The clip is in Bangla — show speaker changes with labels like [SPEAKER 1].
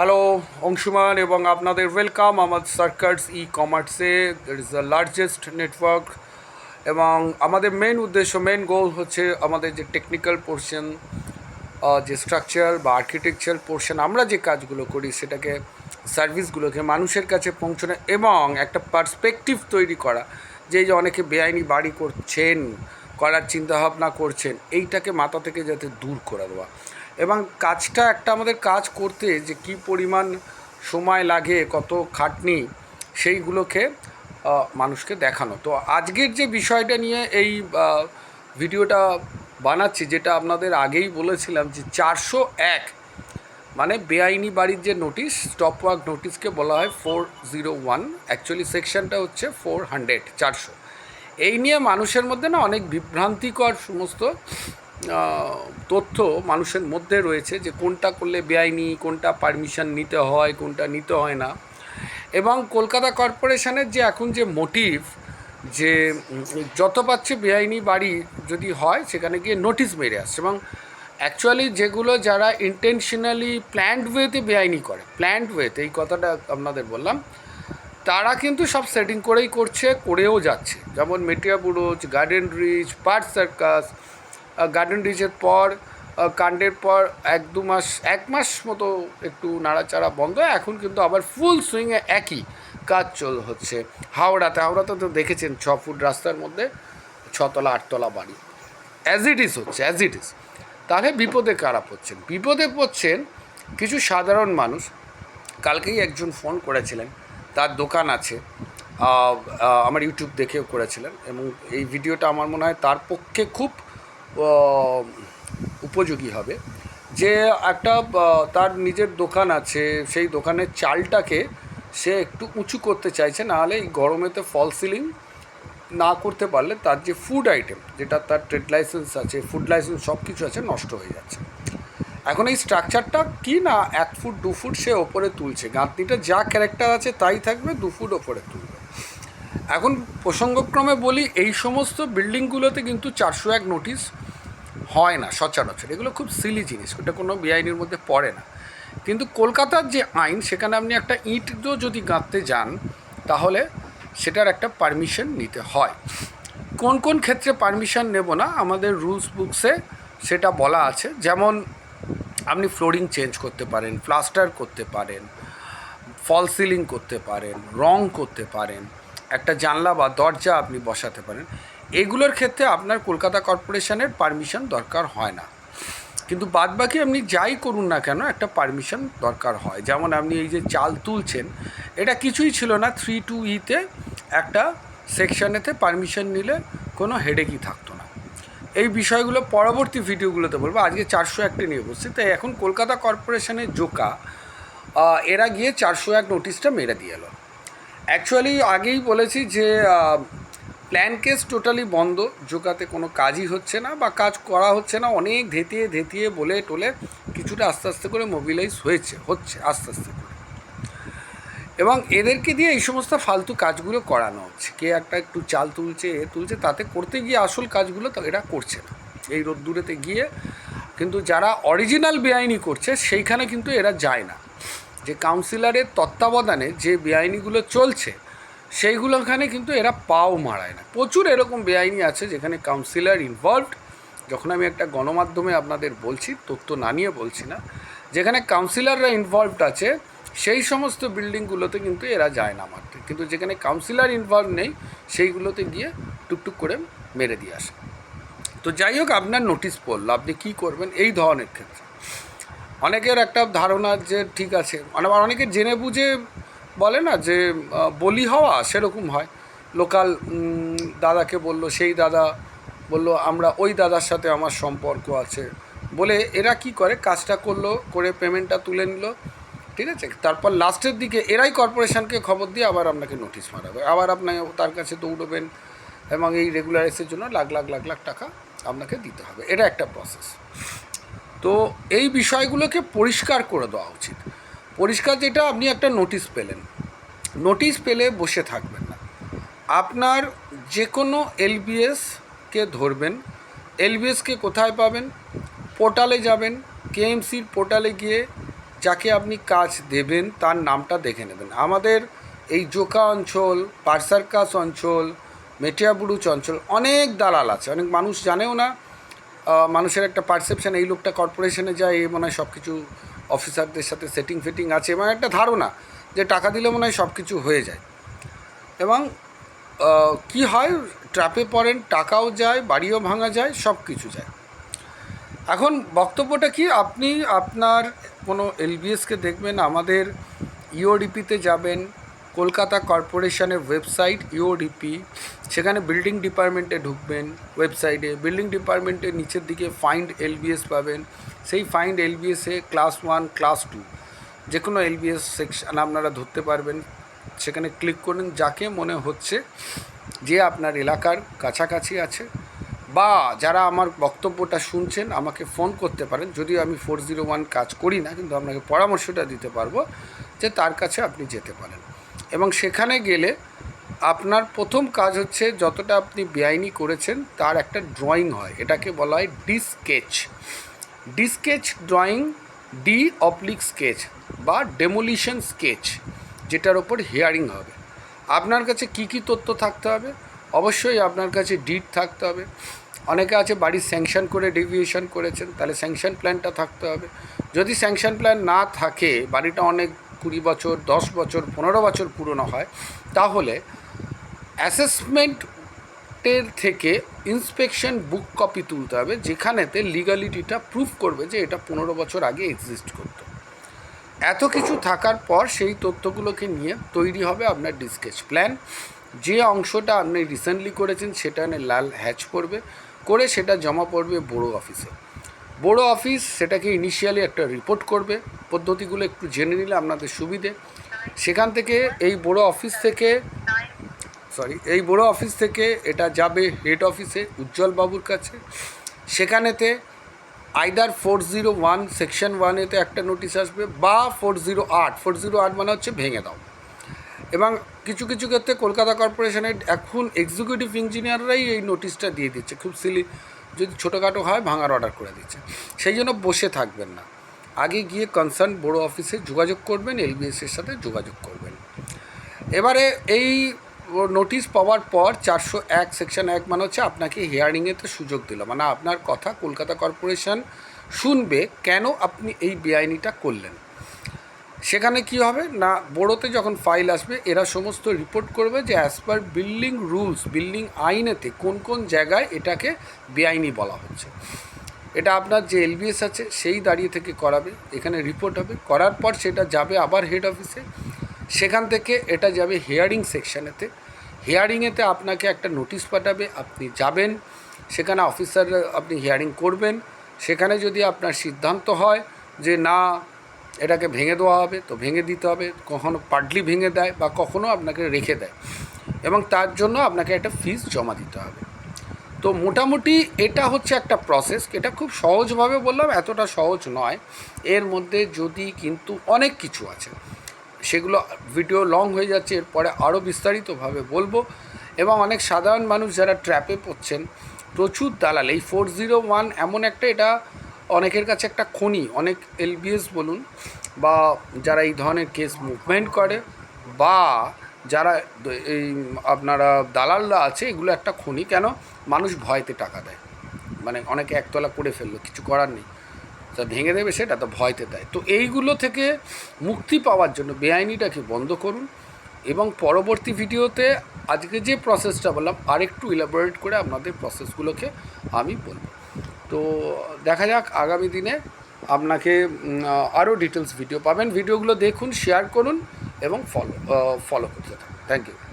[SPEAKER 1] হ্যালো অংশুমান এবং আপনাদের ওয়েলকাম আমার সার্কার্স ই কমার্সে that is the largest network এবং আমাদের মেন উদ্দেশ্য মেন গোল হচ্ছে আমাদের যে টেকনিক্যাল পোর্শন যে স্ট্রাকচার বা আর্কিটেকচার পোর্শন আমরা যে কাজগুলো করি সেটাকে সার্ভিসগুলোকে মানুষের কাছে পৌঁছানো এবং একটা পার্সপেক্টিভ তৈরি করা। যে যে অনেকে বেআইনি বাড়ি করছেন, করার চিন্তাভাবনা করছেন, এইটাকে মাথা থেকে যাতে দূর করে দেওয়া। এবং কাজটা একটা আমাদের কাজ করতে যে কি পরিমাণ সময় লাগে, কত খাটনি, সেইগুলোকে মানুষকে দেখানো। তো আজকের যে বিষয়টা নিয়ে এই ভিডিওটা বানাচ্ছি, যেটা আপনাদের আগেই বলেছিলাম যে চারশো এক মানে বেআইনি বাড়ির যে নোটিশ, স্টপ ওয়ার্ক নোটিশকে বলা হয় ফোর জিরো ওয়ান, অ্যাকচুয়ালি সেকশনটা হচ্ছে ফোর হান্ড্রেড, চারশো। এই নিয়ে মানুষের মধ্যে না অনেক বিভ্রান্তিকর সমস্ত তথ্য মানুষের মধ্যে রয়েছে যে কোনটা করলে বেআইনি, কোনটা পারমিশন নিতে হয়, কোনটা নিতে হয় না। এবং কলকাতা কর্পোরেশনের যে এখন যে মোটিভ যে যত পাচ্ছে বেআইনি বাড়ি যদি হয়, সেখানে গিয়ে নোটিশ মেরে আসছে। এবং অ্যাকচুয়ালি যেগুলো যারা ইন্টেনশনালি প্ল্যান্ড ওয়েতে বেআইনি করে প্ল্যান্ড ওয়েতে এই কথাটা আপনাদের বললাম, তারা কিন্তু সব সেটিং করেই করছে, করেও যাচ্ছে। যেমন Metiabruz garden reach part circus garden রিচের পর কাণ্ডের পর এক দু মাস, এক মাস মতো একটু নাড়াচাড়া বন্ধ। এখন কিন্তু আবার ফুল সুইংয়ে একই কাজ চল হচ্ছে হাওড়াতে। হাওড়াতে তো দেখেছেন ছ ফুট রাস্তার মধ্যে ছতলা, আটতলা বাড়ি। অ্যাজ ইট ইজ হচ্ছে অ্যাজ ইট ইজ তাহলে বিপদে কারা পড়ছেন? বিপদে পড়ছেন কিছু সাধারণ মানুষ। কালকেই একজন ফোন করেছিলেন, তার দোকান আছে। আমার ইউটিউব দেখেও করেছিলেন এবং এই ভিডিওটা আমার মনে হয় তার পক্ষে খুব উপযোগী হবে। যে একটা তার নিজের দোকান আছে, সেই দোকানের চালটাকে সে একটু উঁচু করতে চাইছে নাহলে এই গরমেতে ফল সিলিং না করতে পারলে তার যে ফুড আইটেম যেটা তার ট্রেড লাইসেন্স আছে ফুড লাইসেন্স সব কিছু আছে, নষ্ট হয়ে যাচ্ছে। এখন এই স্ট্রাকচারটা কি না এক ফুট দু ফুট সে ওপরে তুলছে? গাঁথনিটা যা ক্যারেক্টার আছে তাই থাকবে, দু ফুট ওপরে তুলবে। এখন প্রসঙ্গক্রমে বলি, এই সমস্ত বিল্ডিংগুলোতে কিন্তু চারশো এক নোটিশ হয় না, সচরাচর। এগুলো খুব সিলি জিনিস, ওটা কোনো বেআইনির মধ্যে পড়ে না। কিন্তু কলকাতার যে আইন, সেখানে আপনি একটা ইঁটও যদি গাঁথতে যান, তাহলে সেটার একটা পারমিশন নিতে হয়। কোন কোন ক্ষেত্রে পারমিশন নেব না, আমাদের রুলস বুকসে সেটা বলা আছে। যেমন, আপনি ফ্লোরিং চেঞ্জ করতে পারেন প্লাস্টার করতে পারেন ফল সিলিং করতে পারেন, রং করতে পারেন একটা জানলা বা দরজা আপনি বসাতে পারেন। এগুলোর ক্ষেত্রে আপনার কলকাতা কর্পোরেশনের পারমিশন দরকার হয় না। কিন্তু বাদবাকি আপনি যাই করুন না কেন, একটা পারমিশন দরকার হয়। যেমন আপনি এই যে চাল তুলছেন, এটা কিছুই ছিল না। থ্রি টু ইতে একটা সেকশনেতে পারমিশন নিলে কোনো হেডেকই থাকতো না। এই বিষয়গুলো পরবর্তী ভিডিওগুলোতে বলব। আজকে চারশো একটা নিয়ে বসছি। তাই এখন কলকাতা কর্পোরেশনের জোকা এরা গিয়ে চারশো এক নোটিশটা মেরে দিয়ে এলো। অ্যাকচুয়ালি আগেই বলেছি যে প্ল্যান কেস টোটালি বন্ধ। জোকাতে কোনো কাজই হচ্ছে না বা কাজ করা হচ্ছে না। অনেক ধেতিয়ে ধেতিয়ে বলে টোলে কিছুটা আস্তে আস্তে করে মোবিলাইজ হয়েছে, হচ্ছে আস্তে আস্তে করে। এবং এদেরকে দিয়ে এই সমস্ত ফালতু কাজগুলো করানো হচ্ছে। কে একটা একটু চাল তুলছে, এ তুলছে, তাতে করতে গিয়ে আসল কাজগুলো এরা করছে না। এই রোদ্দুরেতে গিয়ে কিন্তু যারা অরিজিনাল বেআইনি করছে, সেইখানে কিন্তু এরা যায় না। যে কাউন্সিলরের তত্ত্বাবধানে যে বেআইনিগুলো চলছে, সেইগুলোখানে কিন্তু এরা পাও মারায় না। প্রচুর এরকম বেআইনি আছে যেখানে কাউন্সিলর ইনভলভড যখন আমি একটা গণমাধ্যমে আপনাদের বলছি, তথ্য না নিয়ে বলছি না, যেখানে কাউন্সিলররা ইনভলভড আছে, সেই সমস্ত বিল্ডিংগুলোতে কিন্তু এরা যায় না মারতে। কিন্তু যেখানে কাউন্সিলর ইনভলভ নেই, সেইগুলোতে গিয়ে টুকটুক করে মেরে দিয়ে আসে। তো যাই হোক, আপনার নোটিশ পড়ল, আপনি কী করবেন, এই ধরনের ক্ষেত্রে। অনেকের একটা ধারণা যে ঠিক আছে। মানে অনেকে জেনে বুঝে বলে না যে বলি হওয়া সেরকম হয়। লোকাল দাদাকে বলল, সেই দাদা বলল, আমরা ওই দাদার সাথে আমার সম্পর্ক আছে। বলে এরা কি করে? কাজটা করল, করে পেমেন্টটা তুলে নিল, ঠিক আছে? তারপর লাস্টের দিকে এরাই কর্পোরেশনকে খবর দিয়ে আবার আপনাকে নোটিশ মারাবে। আবার আপনি তার কাছে দৌড়বেন এবং এই রেগুলারাইসের জন্য লাখ লাখ লাখ লাখ টাকা আপনাকে দিতে হবে। এটা একটা প্রসেস তো এই বিষয়গুলোকে পরিষ্কার করে দেওয়া উচিত। পরিষ্কার যেটা, আপনি একটা নোটিশ পেলেন। নোটিশ পেলে বসে থাকবেন না। আপনার যে কোনো এলবিএসকে ধরবেন এলবিএসকে কোথায় পাবেন পোর্টালে যাবেন কেএমসির পোর্টালে গিয়ে যাকে আপনি কাজ দেবেন, তার নামটা দেখে নেবেন। আমাদের এই জোকা অঞ্চল, পারসার্কাস অঞ্চল, মেটিয়াবুরুচ অঞ্চল অনেক দালাল আছে। অনেক মানুষ জানেও না মানুষের একটা পারসেপশন এই লোকটা কর্পোরেশনে যায় এই মনে হয় সব কিছু অফিসারদের সাথে সেটিং ফিটিং আছে এবং একটা ধারণা যে টাকা দিলে মনে হয় সব কিছু হয়ে যায়। এবং কি হয় ট্র্যাপে পড়েন, টাকাও যায়, বাড়িও ভাঙা যায় সব কিছু যায়। এখন বক্তব্যটা কি, আপনি আপনার কোনো এলবিএসকে দেখবেন, আমাদের ইওডিপিতে যাবেন কলকাতা কর্পোরেশনের ওয়েবসাইট ইওডিপি, সেখানে বিল্ডিং ডিপার্টমেন্টে ঢুকবেন ওয়েবসাইটে। বিল্ডিং ডিপার্টমেন্টের নিচের দিকে ফাইন্ড এলবিএস পাবেন। সেই ফাইন্ড এলবিএসে ক্লাস ওয়ান ক্লাস টু যে কোনো এলবিএস সেকশন আপনারা ধরতে পারবেন। সেখানে ক্লিক করুন, যাকে মনে হচ্ছে যে আপনার এলাকার কাছাকাছি আছে, বা যারা আমার বক্তব্যটা শুনছেন, আমাকে ফোন করতে পারেন। যদিও আমি ফোর জিরো ওয়ান কাজ করি না, কিন্তু আপনাকে পরামর্শটা দিতে পারব যে তার কাছে আপনি যেতে পারেন। এবং সেখানে গেলে আপনার প্রথম কাজ হচ্ছে যতটা আপনি বেআইনি করেছেন, তার একটা ড্রয়িং হয়। এটাকে বলা হয় D sketch. D sketch drawing D oblique sketch বা ডেমোলিশন স্কেচ, যেটার ওপর হিয়ারিং হবে। আপনার কাছে কি কি তথ্য থাকতে হবে? অবশ্যই আপনার কাছে ডিট থাকতে হবে। অনেকে আছে বাড়ির স্যাংশন করে ডেভিয়েশন করেছেন, তাহলে স্যাংশন প্ল্যানটা থাকতে হবে। যদি স্যাংশন প্ল্যান না থাকে, বাড়িটা অনেক কুড়ি বছর, দশ বছর, পনেরো বছর পুরনো হয়, তাহলে অ্যাসেসমেন্টের থেকে ইন্সপেকশন বুক কপি তুলতে হবে, যেখানেতে লিগালিটিটা প্রুফ করবে যে এটা পনেরো বছর আগে এক্সিস্ট করতো। এত কিছু থাকার পর সেই তথ্যগুলোকে নিয়ে তৈরি হবে আপনার ডিসকেচ প্ল্যান যে অংশটা আপনি রিসেন্টলি করেছেন, সেটা নিয়ে লাল হ্যাচ করবে করে সেটা জমা পড়বে বড়ো অফিসে বড়ো অফিস সেটাকে ইনিশিয়ালি একটা রিপোর্ট করবে। পদ্ধতিগুলো একটু জেনে নিলে আপনাদের সুবিধে। সেখান থেকে এই বড়ো অফিস থেকে সরি এই বড় অফিস থেকে এটা যাবে হেড অফিসে উজ্জ্বল বাবুর কাছে। সেখানেতে either four zero one section ওয়ানেতে একটা নোটিশ আসবে বা ফোর জিরো আট ফোর জিরো আট মানে হচ্ছে ভেঙে দাও। এবং কিছু কিছু ক্ষেত্রে কলকাতা কর্পোরেশনের এখন এক্সিকিউটিভ ইঞ্জিনিয়াররাই এই নোটিশটা দিয়ে দিচ্ছে। খুব সিলি যদি ছোটোখাটো হয়, ভাঙার অর্ডার করে দিচ্ছে। সেই জন্য বসে থাকবেন না। আগে গিয়ে কনসার্ন বড় অফিসে যোগাযোগ করবেন এলবিএসের সাথে যোগাযোগ করবেন। এবারে এই নোটিশ পাওয়ার পর চারশো এক সেকশন এক মানে হচ্ছে আপনাকে হিয়ারিংয়েতে সুযোগ দিল। মানে আপনার কথা কলকাতা কর্পোরেশন শুনবে কেন আপনি এই বেআইনিটা করলেন। সেখানে কি হবে? না, বড়োতে যখন ফাইল আসবে, এরা সমস্ত রিপোর্ট করবে যে as per building rules building আইনেতে কোন কোন জায়গায় এটাকে বেআইনি বলা হচ্ছে। এটা আপনার যে এলবিএস আছে, সেই দাঁড়িয়ে থেকে করাবে। এখানে রিপোর্ট হবে। করার পর সেটা যাবে আবার হেড অফিসে সেখান থেকে এটা যাবে হিয়ারিং সেকশানেতে হিয়ারিংয়েতে আপনাকে একটা নোটিশ পাঠাবে, আপনি যাবেন। সেখানে অফিসার আপনি হিয়ারিং করবেন। সেখানে যদি আপনার সিদ্ধান্ত হয় যে না এটাকে ভেঙে দেওয়া হবে, তো ভেঙে দিতে হবে, কখনো পার্টলি ভেঙে দেয় বা কখনো আপনাকে রেখে দেয়। এবং তার জন্য আপনাকে একটা ফিস জমা দিতে হবে। তো মোটামুটি এটা হচ্ছে একটা প্রসেস এটা খুব সহজভাবে বললাম, এতটা সহজ নয়। এর মধ্যে যদি কিন্তু অনেক কিছু আছে, সেগুলো ভিডিও লং হয়ে যাচ্ছে, এরপরে আরও বিস্তারিতভাবে বলব। এবং অনেক সাধারণ মানুষ যারা ট্র্যাপে পড়ছেন, প্রচুর দালাল, এই ফোর জিরো ওয়ান এমন একটা এটা অনেকের কাছে একটা খনি, অনেক এলবিএস বলুন বা যারা এই ধরনের কেস মুভমেন্ট করে বা যারা এই আপনারা দালালরা আছে, এগুলো একটা খনি। কেন? মানুষ ভয়তে টাকা দেয়। মানে অনেকে একতলা করে ফেলল, কিছু করার নেই। তা ভেঙে দেবে সেটা তো ভয়তে দেয়। তো এইগুলো থেকে মুক্তি পাওয়ার জন্য বেআইনিটাকে বন্ধ করুন এবং পরবর্তী ভিডিওতে আজকে যে প্রসেসটা বললাম, আরেকটু ইলাবোরেট করে আপনাদের প্রসেসগুলোকে আমি বলব। তো দেখা যাক আগামী দিনে আপনাকে আরও ডিটেলস ভিডিও পাবেন। ভিডিওগুলো দেখুন শেয়ার করুন এবং ফলো ফলো করতে থাকুন। Thank you